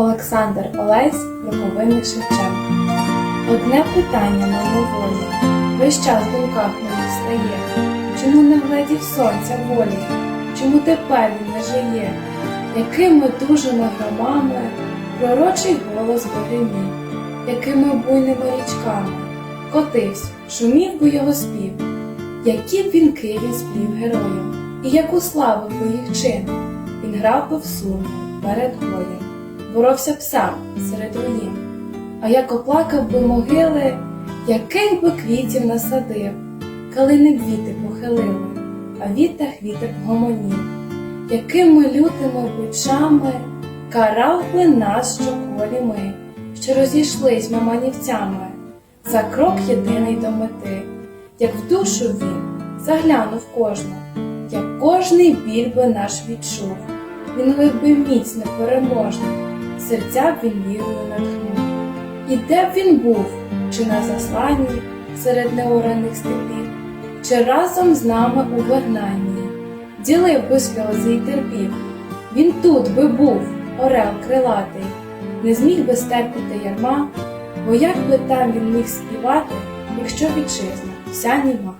Олександр Олесь, Лиховинник Шевченко. Одне питання мимоволі, весь час в думках мені стає. Чому не вгледів сонця волі? Чому тепер він не жиє? Якими дужими громами пророчий голос богині, якими буйними річками котився, шумів би його спів, які б вінки він сплів героям, і яку славу би їх чин. Він грав би в сумі перед боєм, боровся б сам серед руїн. А як оплакав би могили, яких би квітів насадив, калини квіти похилили, а вітах вітер гомонів, якими лютими бичами карав би нас, що колі ми, що розійшлись ми манівцями, за крок єдиний до мети, як в душу він заглянув кожну, як кожний біль би наш відчув, він би міць непереможний, серця б він вірою натхнув. І де б він був, чи на засланні серед неораних степів, чи разом з нами у вигнанні, ділив би сльози й терпів. Він тут би був, орел крилатий, не зміг би стерпіти ярма, бо як би там він міг співати, якщо вітчизна вся німа.